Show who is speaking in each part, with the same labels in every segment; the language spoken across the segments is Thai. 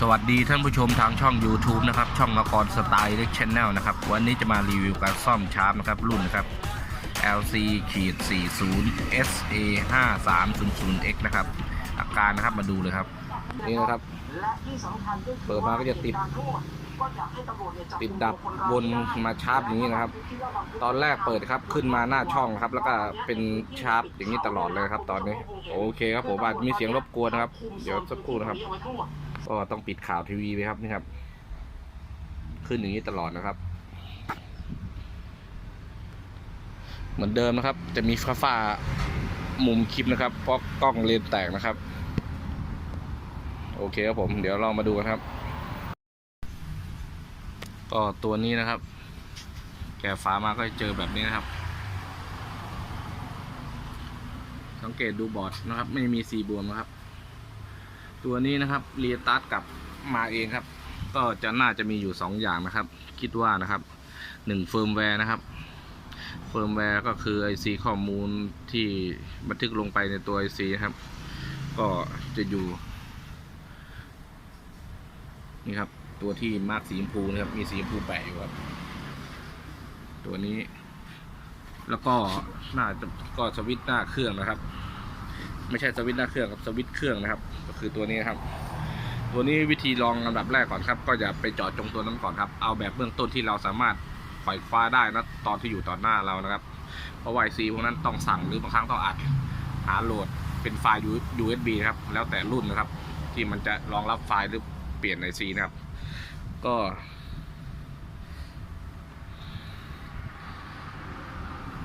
Speaker 1: สวัสดีท่านผู้ชมทางช่อง YouTube นะครับ ช่องนครสไตล์เล็กชแนลนะครับ วันนี้จะมารีวิวการซ่อมชาร์ปนะครับ รุ่นนะครับ LC ขีด40 SA 5300X นะครับ อาการนะครับมาดูเลยครับ นี่นะครับ เปิดมาก็จะติด
Speaker 2: ติ
Speaker 1: ดดับวนมาชาร์ปอย่างนี้นะครับ ตอนแรกเปิดครับขึ้นมาหน้าช่องครับ แล้วก็เป็นชาร์ปอย่างนี้ตลอดเลยครับ ตอนนี้ โอเคครับผมอาจมีเสียงรบกวนนะครับ เดี๋ยวสักครู่นะครับ ก็ต้องปิดข่าวทีวีไปครับนี่ครับ ขึ้นอย่างนี้ตลอดนะครับ เหมือนเดิมนะครับ จะมีฟ้าฟ้ามุมคลิปนะครับเพราะกล้องเลนแตกนะครับ โอเคครับผม เดี๋ยวเรามาดูกันครับ ก็ตัวนี้นะครับ แกะฝามาก็เจอแบบนี้นะครับ สังเกตดูบอร์ดนะครับ ไม่มีสีบวมนะครับ ตัวนี้นะครับเรียตัสกับมาเองครับ ก็จะน่าจะมีอยู่ 2 อย่างนะครับ คิดว่านะครับ1เฟิร์มแวร์นะครับเฟิร์มแวร์ก็คือ IC ข้อมูลที่บันทึกลงไปในตัว IC นะครับ ก็จะอยู่นี่ครับ ตัวที่มาร์กสีชมพูนะครับ มีสีชมพูแปะอยู่ครับ ตัวนี้ แล้วก็น่าจะก็สวิตช์หน้าเครื่องนะครับ ไม่ใช่สวิตช์หน้าเครื่องกับสวิตช์เครื่องนะครับ คือตัวนี้ครับ ตัวนี้วิธีลองลำดับแรกก่อนครับ ก็อย่าไปเจาะจงตัวนั้นก่อนครับ เอาแบบเบื้องต้นที่เราสามารถปล่อยคว้าได้นะตอนที่อยู่ต่อหน้าเรานะครับ เพราะไวซีพวกนั้นต้องสั่งหรือบางครั้งต้องอัดหาโหลดเป็นไฟล์ USB ครับ แล้วแต่รุ่นนะครับ ที่มันจะรองรับไฟล์หรือเปลี่ยนในซีนะครับ ก็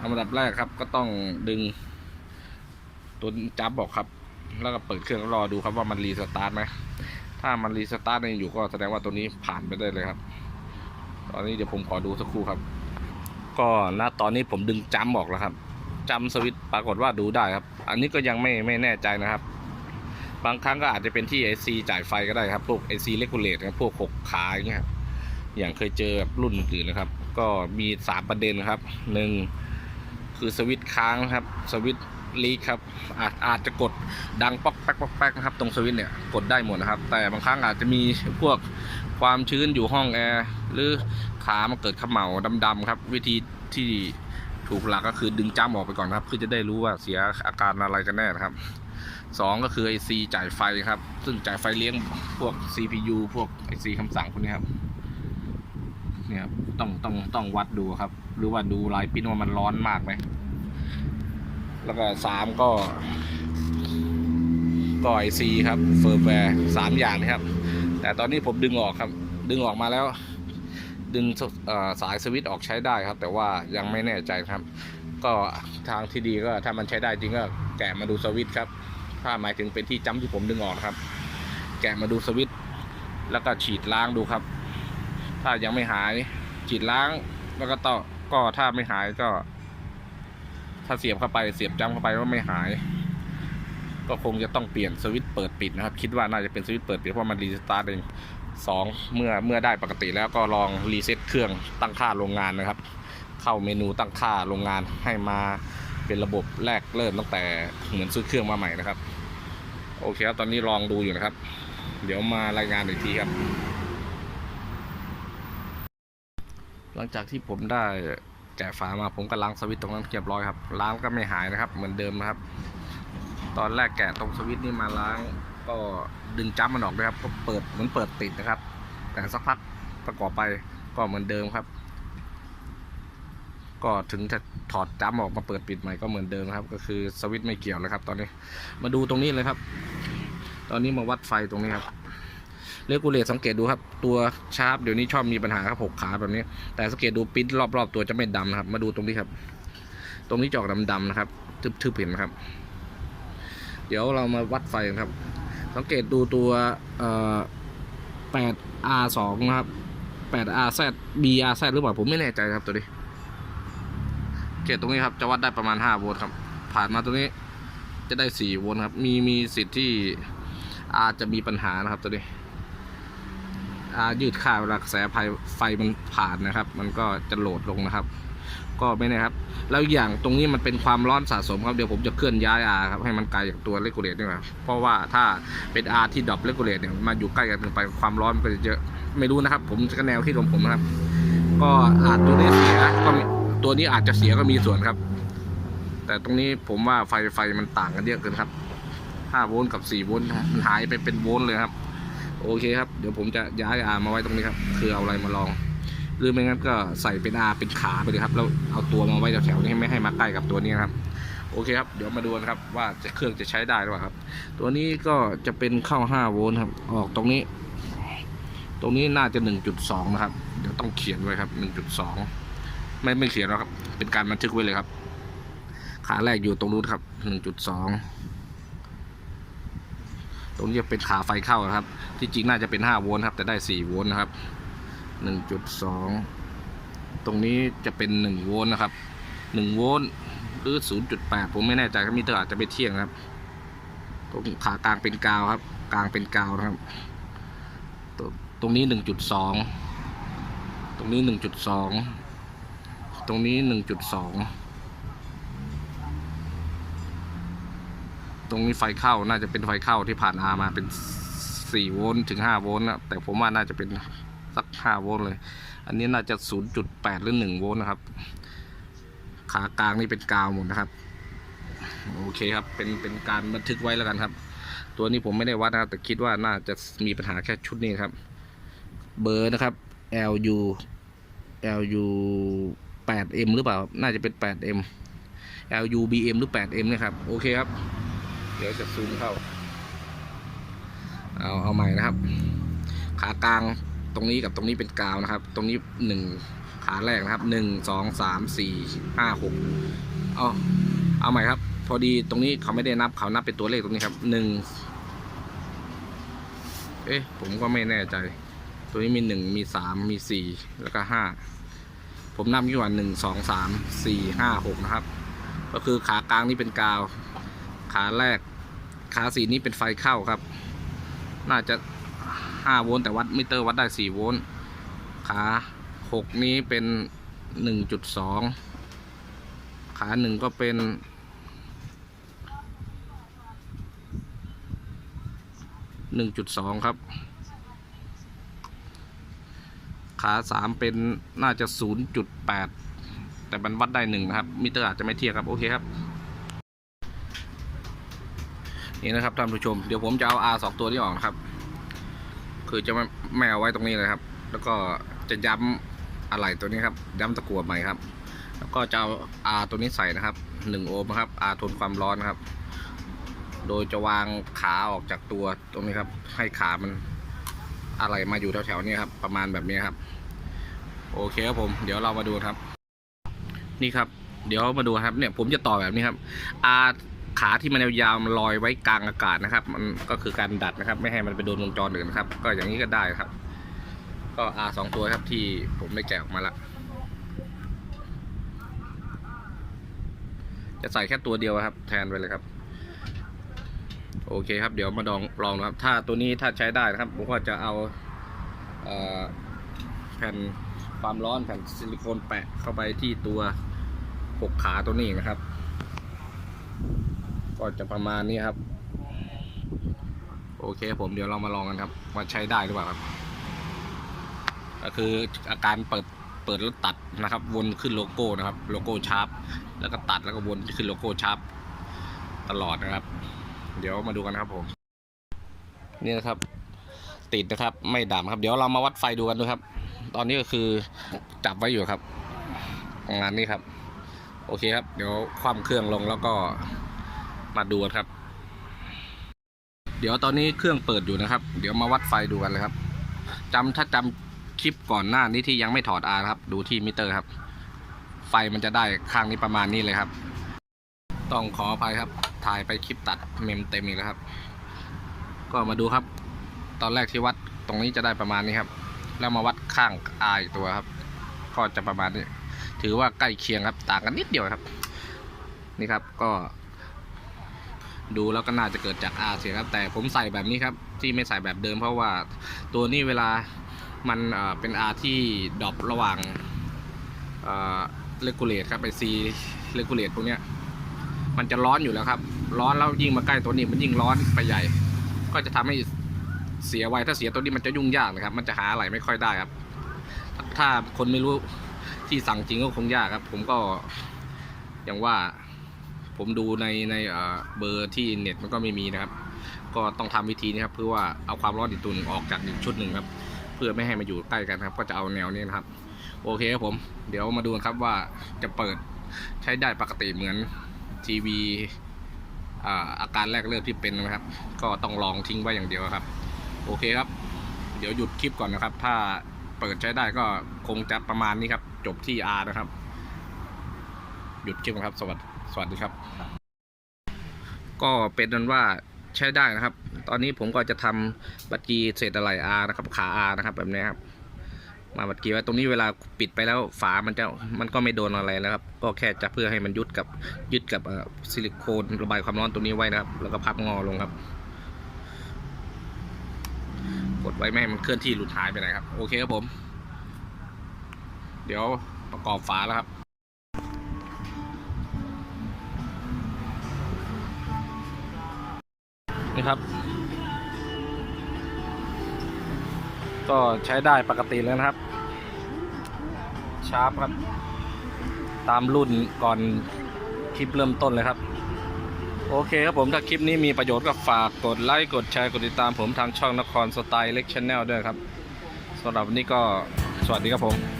Speaker 1: อันดับแรกครับก็ต้องดึงตัวจับบอกครับ แล้วก็เปิดเครื่องรอดูครับว่ามันรีสตาร์ทไหมถ้ามันรีสตาร์ทยังอยู่ก็แสดงว่าตัวนี้ผ่านไปได้เลยครับ ตอนนี้เดี๋ยวผมขอดูสักครู่ครับ ก็ณตอนนี้ผมดึงจัมออกแล้วครับจัมสวิตช์ปรากฏว่าดูได้ครับ อันนี้ก็ยังไม่ไม่แน่ใจนะครับ บางครั้งก็อาจจะเป็นที่ IC จ่ายไฟก็ได้ครับ พวก IC regulate ครับพวกหกขาอย่างเงี้ยครับอย่างเคยเจอแบบรุ่นอื่นนะครับ ก็มีสามประเด็นนะครับหนึ่งคือสวิตช์ค้างนะครับสวิต ลีกครับอาจอาจจะกดดังป๊อกแป๊กป๊อกแป๊กนะครับตรงสวิตช์เนี่ยกดได้หมดนะครับ แต่บางครั้งอาจจะมีพวกความชื้นอยู่ห้องแอร์หรือขามันเกิดขม่าดำๆครับ วิธีที่ถูกหลักก็คือดึงจ้ำออกไปก่อนครับเพื่อจะได้รู้ว่าเสียอาการอะไรกันแน่นะครับสองก็คือไอซีจ่ายไฟครับ ซึ่งจ่ายไฟเลี้ยงพวก CPU พวกไอซีคำสั่งพวกนี้ครับเนี่ยครับต้องต้องต้องวัดดูครับ หรือว่าดูลายปิ้นว่ามันร้อนมากไหม แล้วก็สามก็ก็ไอซีครับเฟิร์มแวร์สามอย่างนะครับ แต่ตอนนี้ผมดึงออกครับ ดึงออกมาแล้ว ดึงสายสวิตช์ออกใช้ได้ครับ แต่ว่ายังไม่แน่ใจครับ ก็ทางที่ดีก็ถ้ามันใช้ได้จริงก็แกะมาดูสวิตช์ครับ ถ้าหมายถึงเป็นที่จ้ำที่ผมดึงออกครับ แกะมาดูสวิตช์แล้วก็ฉีดล้างดูครับ ถ้ายังไม่หายฉีดล้างแล้วก็ต่อก็ถ้าไม่หายก็ ถ้าเสียบเข้าไปเสียบจ้ำเข้าไปว่าไม่หาย ก็คงจะต้องเปลี่ยนสวิตช์เปิดปิดนะครับ คิดว่าน่าจะเป็นสวิตช์เปิดปิดเพราะมันรีสตาร์ทเองสองเมื่อเมื่อได้ปกติแล้วก็ลองรีเซ็ตเครื่องตั้งค่าโรงงานนะครับ เข้าเมนูตั้งค่าโรงงานให้มาเป็นระบบแรกเริ่มตั้งแต่เหมือนซื้อเครื่องมาใหม่นะครับ โอเคครับตอนนี้ลองดูอยู่นะครับ เดี๋ยวมารายงานอีกทีครับ หลังจากที่ผมได้ แกะฝามาผมก็ล้างสวิตช์ตรงนั้นเรียบร้อยครับ ล้างก็ไม่หายนะครับ เหมือนเดิมนะครับ ตอนแรกแกะตรงสวิตช์นี่มาล้าง ก็ดึงจัมมันออกด้วยครับ ก็เปิดเหมือนเปิดติดนะครับ แต่สักพักประกอบไปก็เหมือนเดิมครับ ก็ถึงจะถอดจัมออกมาเปิดปิดใหม่ก็เหมือนเดิมครับ ก็คือสวิตช์ไม่เกี่ยวเลยครับ ตอนนี้มาดูตรงนี้เลยครับ ตอนนี้มาวัดไฟตรงนี้ครับ เลกูเลตสังเกตดูครับ ตัวชาร์ปเดี๋ยวนี้ชอบมีปัญหาครับหกขาแบบนี้ แต่สังเกตดูปิ้นรอบๆ ตัวจะไม่ดำนะครับ มาดูตรงนี้ครับ ตรงนี้จอกดำๆนะครับทึบๆเห็นไหมครับ เดี๋ยวเรามาวัดไฟกันครับ สังเกตดูตัวเอ่อ 8R2 นะครับ 8RZ BRZ หรือเปล่าผมไม่แน่ใจครับตัวนี้เกตตรงนี้ครับจะวัดได้ประมาณ 5 โวลต์ครับ ผ่านมาตรงนี้จะได้ 4 โวลต์ครับ มีมีสิทธิ์ที่อาจจะมีปัญหานะครับตัวนี้ายืดค่าเวลากระแสไฟไฟมันผ่านนะครับ มันก็จะโหลดลงนะครับ ก็ไม่แน่ครับ แล้วอย่างตรงนี้มันเป็นความร้อนสะสมครับเดี๋ยวผมจะเคลื่อนย้ายอาครับให้มันไกลจากตัวเลกูเลตนี่ครับเพราะว่าถ้าเป็นอาที่ดรอปเลกูเลตเนี่ยมาอยู่ใกล้กันเกินไปความร้อนมันก็จะเยอะไม่รู้นะครับ ผมก็แนวคิดของผมนะครับ ก็อาจตัวนี้เสียก็ตัวนี้อาจจะเสียก็มีส่วนครับ แต่ตรงนี้ผมว่าไฟไฟมันต่างกันเยอะเกินครับ5โวลต์กับ4โวลต์มันหายไปเป็นโวลต์เลยครับ โอเคครับเดี๋ยวผมจะย้ายอามาไว้ตรงนี้ครับคือเอาอะไรมาลอง หรือไม่งั้นก็ใส่เป็นอาเป็นขาไปเลยครับแล้วเอาตัวมาไว้แถวๆนี้ไม่ให้มาใกล้กับตัวนี้ครับโอเคครับ เดี๋ยวมาดูกันครับว่าจะเครื่องจะใช้ได้หรือเปล่าครับ ตัวนี้ก็จะเป็นเข้า 5 โวลต์ครับ ออกตรงนี้ ตรงนี้น่าจะ 1.2 นะครับ เดี๋ยวต้องเขียนไว้ครับ 1.2 ไม่ไม่เขียนแล้วครับ เป็นการบันทึกไว้เลยครับ ขาแรกอยู่ตรงนู้นครับ 1.2 ตรงนี้จะเป็นขาไฟเข้านะครับ ที่จริงน่าจะเป็น 5 โวลต์ครับ แต่ได้ 4 โวลต์นะครับ 1.2 ตรงนี้จะเป็น 1 โวลต์นะครับ 1 โวลต์หรือ 0.8 ผมไม่แน่ใจครับมิเตอร์อาจจะไม่เที่ยงครับ ตรงขากลางเป็นกาวครับ กลางเป็นกาวนะครับตตรงนี้ 1.2 ตรงนี้ 1.2 ตรงนี้ 1.2 ตรงนี้ไฟเข้าน่าจะเป็นไฟเข้าที่ผ่านอามาเป็น4โวลต์ถึง5โวลต์นะแต่ผมว่าน่าจะเป็นสัก5โวลต์เลย อันนี้น่าจะ0.8หรือ1โวลต์นะครับ ขากลางนี่เป็นกาวหมดนะครับ โอเคครับ เป็นเป็นการบันทึกไว้แล้วกันครับ ตัวนี้ผมไม่ได้วัดนะครับแต่คิดว่าน่าจะมีปัญหาแค่ชุดนี้ครับ เบอร์นะครับ LU LU 8M หรือเปล่า น่าจะเป็น 8M LU BM หรือ 8M นะครับ โอเคครับ เดี๋ยวจะซูมเข้า เอาเอาใหม่นะครับ ขากลางตรงนี้กับตรงนี้เป็นกาวนะครับ ตรงนี้หนึ่งขาแรกนะครับหนึ่งสองสามสี่ห้าหกเอาเอาใหม่ครับ พอดีตรงนี้เขาไม่ได้นับเขานับเป็นตัวเลขตรงนี้ครับหนึ่งเอ๊ะผมก็ไม่แน่ใจ ตัวนี้มีหนึ่งมีสามมีสี่แล้วก็ห้าผมนับยี่ว่าหนึ่งสองสามสี่ห้าหกนะครับ ก็คือขากลางนี่เป็นกาว ขาแรก ขาสีนี้เป็นไฟเข้าครับ น่าจะ 5 โวลต์แต่วัดมิเตอร์วัดได้ 4 โวลต์ขา 6 นี้เป็น 1.2 ขา 1 ก็เป็น 1.2 ครับ ขา 3 เป็นน่าจะ 0.8แต่มันวัดได้1นะครับ มิเตอร์อาจจะไม่เทียบครับ โอเคครับ นี่นะครับท่านผู้ชมเดี๋ยวผมจะเอา R สองตัวนี้ออกนะครับ คือจะไม่ไม่เอาไว้ตรงนี้เลยครับ แล้วก็จะย้ำอะไหล่ตัวนี้ครับ ย้ำตะกั่วใหม่ครับ แล้วก็จะเอา R ตัวนี้ใส่นะครับหนึ่งโอห์มครับ R ทนความร้อนนะครับ โดยจะวางขาออกจากตัวตรงนี้ครับ ให้ขามันอะไรมาอยู่แถวๆนี้ครับ ประมาณแบบนี้ครับ โอเคครับผม เดี๋ยวเรามาดูครับ นี่ครับ เดี๋ยวมาดูครับ เนี่ยผมจะต่อแบบนี้ครับ R ขาที่มันยาวๆมันลอยไว้กลางอากาศนะครับ มันก็คือการดัดนะครับ ไม่ให้มันไปโดนวงจรอื่นนะครับ ก็อย่างนี้ก็ได้ครับ ก็ R สองตัวครับที่ผมได้แกะออกมาละจะใส่แค่ตัวเดียวครับ แทนไปเลยครับ โอเคครับ เดี๋ยวมาลองลองนะครับ ถ้าตัวนี้ถ้าใช้ได้นะครับ ผมก็จะเอาเอ่อแผ่นความร้อนแผ่นซิลิโคนแปะเข้าไปที่ตัวหกขาตัวนี้นะครับ ก็จะประมาณนี้ครับ โอเคผมเดี๋ยวเรามาลองกันครับว่าใช้ได้หรือเปล่าครับ ก็คืออาการเปิดเปิดแล้วตัดนะครับ วนขึ้นโลโก้นะครับ โลโก้ชาร์ปแล้วก็ตัดแล้วก็วนขึ้นโลโก้ชาร์ปตลอดนะครับ เดี๋ยวมาดูกันนะครับผม นี่นะครับติดนะครับ ไม่ดับครับ เดี๋ยวเรามาวัดไฟดูกันดูครับ ตอนนี้ก็คือจับไว้อยู่ครับ งานนี้ครับ โอเคครับ เดี๋ยวคว่ำเครื่องลงแล้วก็ มาดูกันครับ เดี๋ยวตอนนี้เครื่องเปิดอยู่นะครับ เดี๋ยวมาวัดไฟดูกันเลยครับจำถ้าจำคลิปก่อนหน้านี้ที่ยังไม่ถอดอาร์ครับ ดูที่มิเตอร์ครับ ไฟมันจะได้ข้างนี้ประมาณนี้เลยครับ ต้องขออภัยครับ ถ่ายไปคลิปตัดเมมเต็มอีกแล้วครับ ก็มาดูครับ ตอนแรกที่วัดตรงนี้จะได้ประมาณนี้ครับ แล้วมาวัดข้างอาอีกตัวครับ ก็จะประมาณนี้ ถือว่าใกล้เคียงครับ ต่างกันนิดเดียวครับ นี่ครับก็ ดูแล้วก็น่าจะเกิดจากอาเสียครับ แต่ผมใส่แบบนี้ครับ ที่ไม่ใส่แบบเดิมเพราะว่าตัวนี้เวลามันเป็นอาที่ดรอประหว่างเอ่อเลกูเลตครับไอซีเลกูเลตพวกเนี้ยมันจะร้อนอยู่แล้วครับ ร้อนแล้วยิ่งมาใกล้ตัวนี้มันยิ่งร้อนไปใหญ่ ก็จะทำให้เสียไวถ้าเสียตัวนี้มันจะยุ่งยากเลยครับ มันจะหาอะไรไม่ค่อยได้ครับ ถ้าคนไม่รู้ที่สั่งจริงก็คงยากครับ ผมก็อย่างว่า ผมดูในในเบอร์ที่เน็ตมันก็ไม่มีนะครับ ก็ต้องทำวิธีนี้ครับเพื่อว่าเอาความร้อนอีกตัวหนึงออกจากอีกชุดหนึ่งครับ เพื่อไม่ให้มาอยู่ใกล้กันครับ ก็จะเอาแนวนี้นะครับ โอเคครับผม เดี๋ยวมาดูนครับว่าจะเปิดใช้ได้ปกติเหมือนทีวีอาการแรกเริ่มที่เป็นนะครับ ก็ต้องลองทิ้งไว้อย่างเดียวครับ โอเคครับ เดี๋ยวหยุดคลิปก่อนนะครับ ถ้าเปิดใช้ได้ก็คงจะประมาณนี้ครับ จบที่ R นะครับ ยุดคลิปนะครับ สวัสดีสวัสดีครับ ก็เป็นนั้นว่าใช้ได้นะครับ ตอนนี้ผมก็จะทำบัตรกีเศษอะไหล่ R นะครับ ขา R นะครับ แบบนี้ครับมาบัตรกีไว้ตรงนี้เวลาปิดไปแล้วฝามันจะมันก็ไม่โดนอะไรแล้วครับ ก็แค่จะเพื่อให้มันยึดกับยึดกับอ่อซิลิโคนระบายความร้อนตรงนี้ไว้นะครับ แล้วก็พับงอลงครับ กดไว้ไม่ให้มันเคลื่อนที่หลุดหายไปไหนครับ โอเคครับผม เดี๋ยวประกอบฝาแล้วครับ นี่ครับ ก็ใช้ได้ปกติแล้วนะครับ ชาร์ปครับ ตามรุ่นก่อนคลิปเริ่มต้นเลยครับ โอเคครับผมถ้าคลิปนี้มีประโยชน์ก็ฝากกดไลค์ กดแชร์ กดติดตามผมทางช่องนครสไตล์เล็กชแนลด้วยครับสำหรับวันนี้ก็สวัสดีครับผม